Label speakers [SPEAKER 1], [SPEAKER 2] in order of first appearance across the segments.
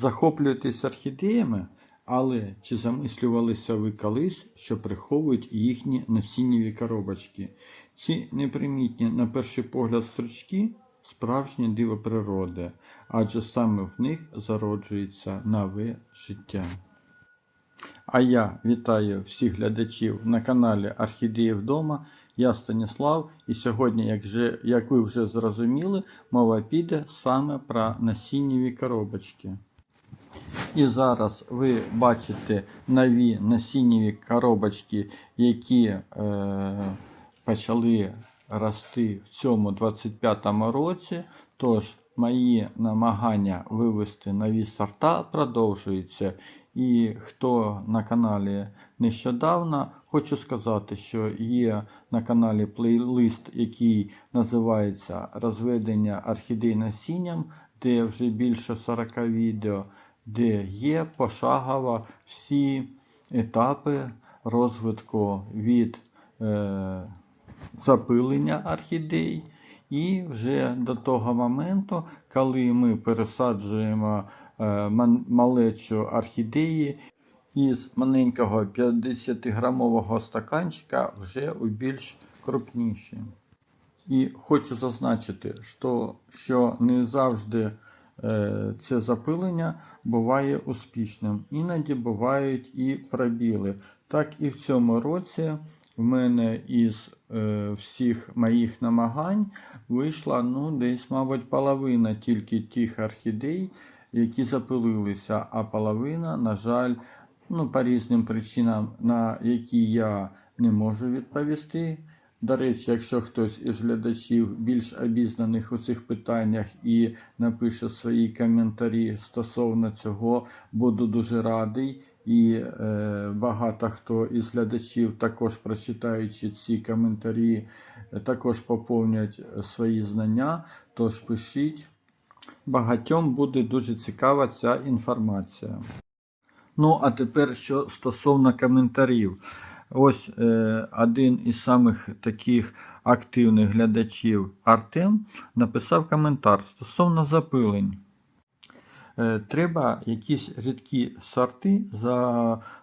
[SPEAKER 1] Захоплюєтесь орхідеями, але чи замислювалися ви колись, що приховують їхні насіннєві коробочки? Ці непримітні на перший погляд стручки справжнє диво природи, адже саме в них зароджується нове життя. А я вітаю всіх глядачів на каналі Орхідеї вдома. Я Станіслав, і сьогодні, як, же, як ви вже зрозуміли, мова піде саме про насіннєві коробочки. І зараз ви бачите нові насіннєві коробочки, які е, почали рости в цьому 25-му році. Тож мої намагання вивести нові сорта продовжуються. І хто на каналі нещодавно, хочу сказати, що є на каналі плейлист, який називається Розведення орхідей насінням, де вже більше 40 відео, де є пошагово всі етапи розвитку від е, запилення орхідей. І вже до того моменту, коли ми пересаджуємо е, малечу орхідеї із маленького 50-грамового стаканчика вже у більш крупніші. І хочу зазначити, що, що не завжди це запилення буває успішним. Іноді бувають і пробіли. Так і в цьому році в мене із е, всіх моїх намагань вийшла ну, десь, мабуть, половина тільки тих орхідей, які запилилися, а половина, на жаль, ну, по різним причинам, на які я не можу відповісти. До речі, якщо хтось із глядачів більш обізнаних у цих питаннях і напише свої коментарі стосовно цього, буду дуже радий. І е, багато хто із глядачів, також прочитаючи ці коментарі, також поповнять свої знання. Тож пишіть. Багатьом буде дуже цікава ця інформація. Ну, а тепер що стосовно коментарів. Ось е, один із самих таких активних глядачів Артем написав коментар стосовно запилень. Е, треба якісь рідкі сорти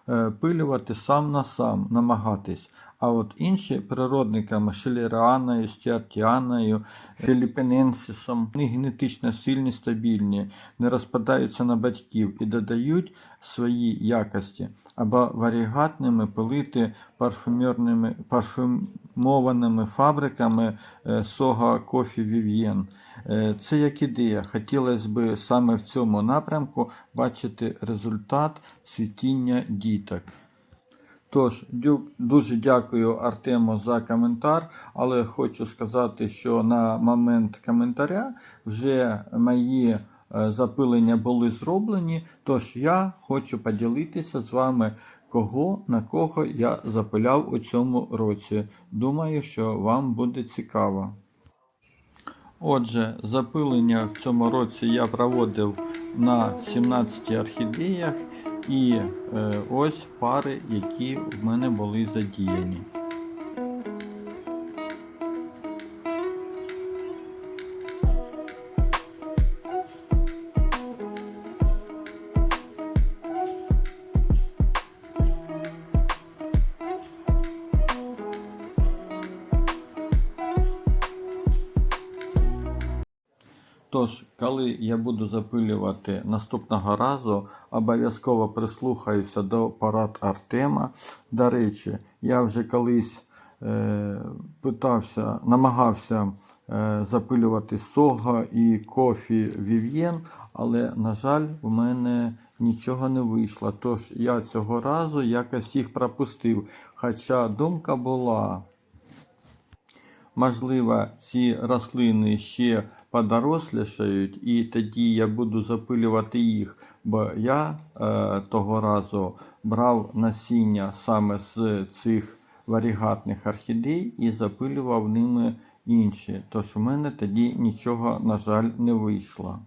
[SPEAKER 1] запилювати сам на сам, намагатись. А от інші природниками шелеріаною, стіартіаною, філіпіненсисом, вони генетично сильні, стабільні, не розпадаються на батьків і додають свої якості, або варігатними пилити парфюмованими фабриками е, Сога Кофі Вів'єн. Е, Це як ідея. Хотілося б саме в цьому напрямку бачити результат цвітіння діток. Тож, дуже дякую Артему за коментар, але хочу сказати, що на момент коментаря вже мої е, запилення були зроблені. Тож я хочу поділитися з вами, кого на кого я запиляв у цьому році. Думаю, що вам буде цікаво. Отже, запилення в цьому році я проводив на 17 орхідеях і е, ось пари, які в мене були задіяні. Тож, коли я буду запилювати наступного разу, обов'язково прислухаюся до порад Артема. До речі, я вже колись е, питався, намагався е, запилювати сого і кофі Вів'єн, але, на жаль, в мене нічого не вийшло. Тож я цього разу якось їх пропустив. Хоча думка була. Можливо, ці рослини ще подорослішають, і тоді я буду запилювати їх, бо я е, того разу брав насіння саме з цих варігатних орхідей і запилював ними інші. Тож у мене тоді нічого, на жаль, не вийшло.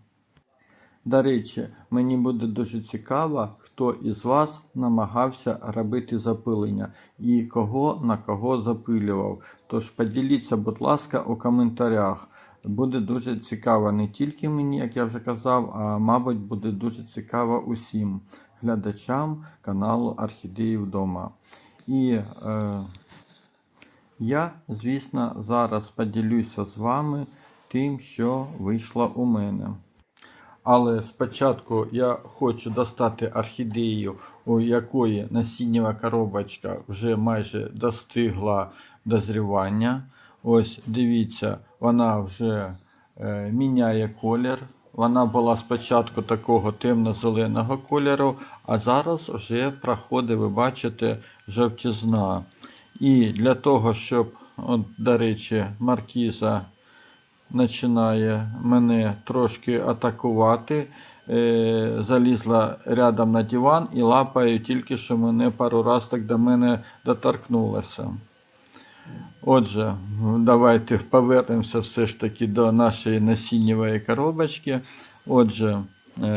[SPEAKER 1] До речі, мені буде дуже цікаво, хто із вас намагався робити запилення і кого на кого запилював. Тож поділіться, будь ласка, у коментарях. Буде дуже цікаво не тільки мені, як я вже казав, а мабуть буде дуже цікаво усім глядачам каналу Орхідеї вдома. І е, я, звісно, зараз поділюся з вами тим, що вийшло у мене. Але спочатку я хочу достати орхідею, у якої насіннєва коробочка вже майже достигла дозрівання. Ось дивіться, вона вже е, міняє колір. Вона була спочатку такого темно-зеленого кольору, а зараз вже проходить, ви бачите, жовтізна. І для того, щоб, от, до речі, маркіза починає мене трошки атакувати. Е, залізла рядом на диван і лапає тільки що мене пару раз так до мене доторкнулася. Отже, давайте повернемося все ж таки до нашої насіннєвої коробочки. Отже, е,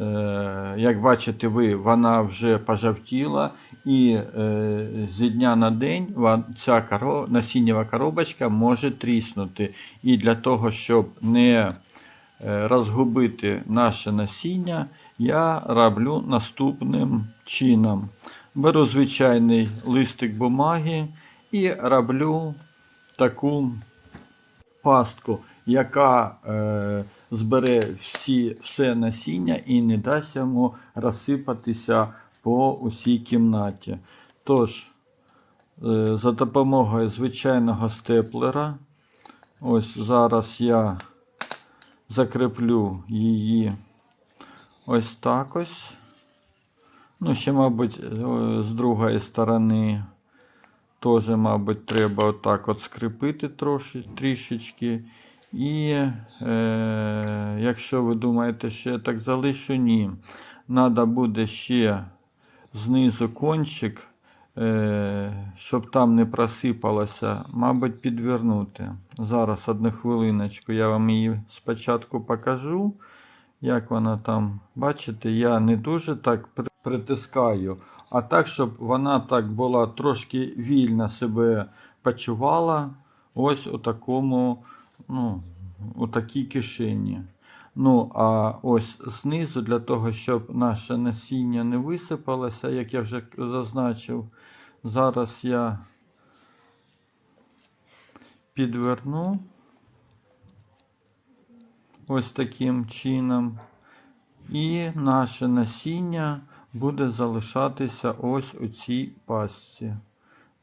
[SPEAKER 1] е, як бачите ви, вона вже пожовтіла, і е, зі дня на день ця коро... насіннєва коробочка може тріснути. І для того, щоб не е, розгубити наше насіння, я роблю наступним чином. Беру звичайний листик бумаги і роблю таку пастку, яка е, збере всі, все насіння і не дасть йому розсипатися по усій кімнаті. Тож, е, за допомогою звичайного степлера, ось зараз я закріплю її ось так ось. Ну, ще, мабуть, е, з другої сторони теж, мабуть, треба отак от скріпити троші, трішечки. І е, якщо ви думаєте, що я так залишу, ні. Треба буде ще знизу кончик, е, щоб там не просипалося, мабуть, підвернути. Зараз одну хвилиночку я вам її спочатку покажу. Як вона там, бачите, я не дуже так притискаю, а так, щоб вона так була трошки вільно себе почувала. Ось у такому, ну, у такій кишені. Ну, а ось знизу, для того, щоб наше насіння не висипалося, як я вже зазначив, зараз я підверну ось таким чином. І наше насіння буде залишатися ось у цій пастці.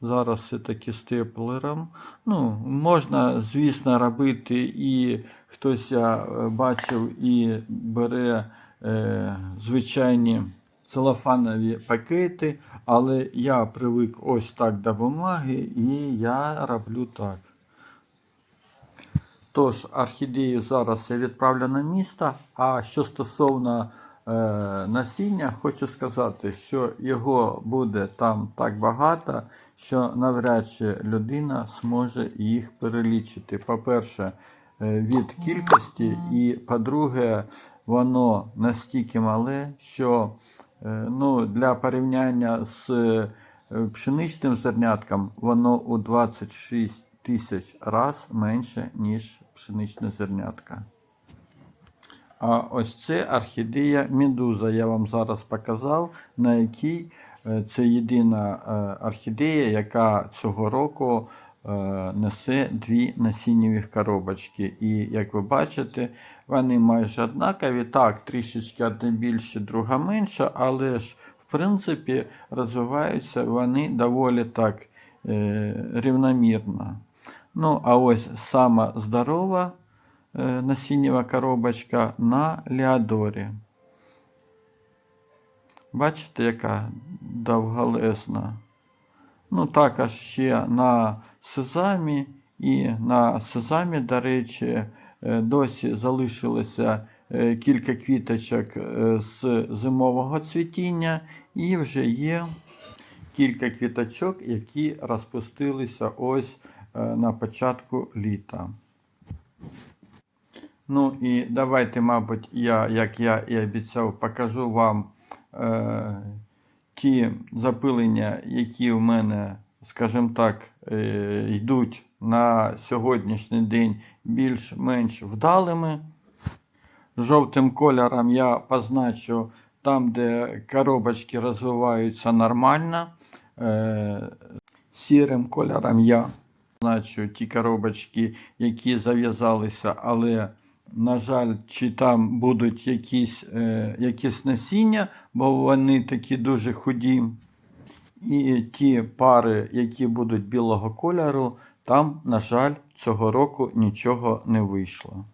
[SPEAKER 1] Зараз все-таки степлером. Ну, можна, звісно, робити і хтось я е, бачив і бере е, звичайні целофанові пакети, але я привик ось так до бумаги і я роблю так. Тож, орхідею зараз я відправлю на місто. А що стосовно насіння, хочу сказати, що його буде там так багато, що навряд чи людина зможе їх перелічити. По-перше, е, від кількості, і по-друге, воно настільки мале, що е, ну, для порівняння з е, пшеничним зернятком воно у 26 тисяч раз менше, ніж пшеничне зернятка. А ось це орхідея медуза. Я вам зараз показав, на якій е, це єдина е, орхідея, яка цього року е, несе дві насіннєві коробочки. І як ви бачите, вони майже однакові. Так, трішечки одна більше, друга менша, але ж в принципі розвиваються вони доволі так рівномірно. Ну, а ось сама здорова насіннєва коробочка на Леодорі. Бачите, яка довголезна. Ну, також ще на сезамі. І на сезамі, до речі, е, досі залишилося е, кілька квіточок е, з зимового цвітіння, і вже є кілька квіточок, які розпустилися ось е, на початку літа. Ну і давайте, мабуть, я, як я і обіцяв, покажу вам е, ті запилення, які в мене скажімо так, е, йдуть на сьогоднішній день більш-менш вдалими. Жовтим кольором я позначу там, де коробочки розвиваються нормально. Е, Сірим кольором я позначу ті коробочки, які зав'язалися, але, на жаль, чи там будуть якісь, е, якісь насіння, бо вони такі дуже худі. І ті пари, які будуть білого кольору, там, на жаль, цього року нічого не вийшло.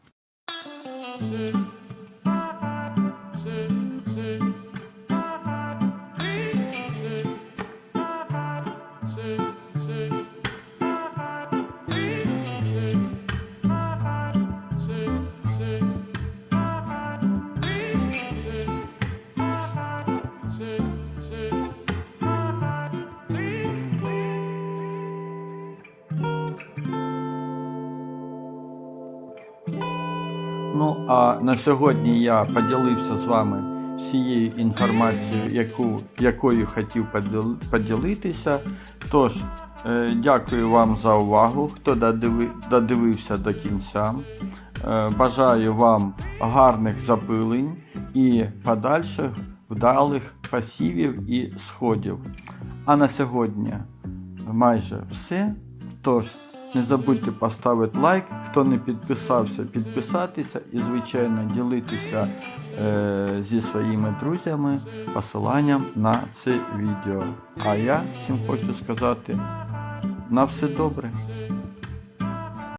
[SPEAKER 1] Ну а на сьогодні я поділився з вами всією інформацією, яку, якою хотів поділитися. Тож, е, дякую вам за увагу, хто додиви, додивився до кінця. Е, бажаю вам гарних запилень і подальших вдалих пасівів і сходів. А на сьогодні майже все. Тож, не забудьте поставити лайк, хто не підписався, підписатися і, звичайно, ділитися е, зі своїми друзями посиланням на це відео. А я всім хочу сказати на все добре.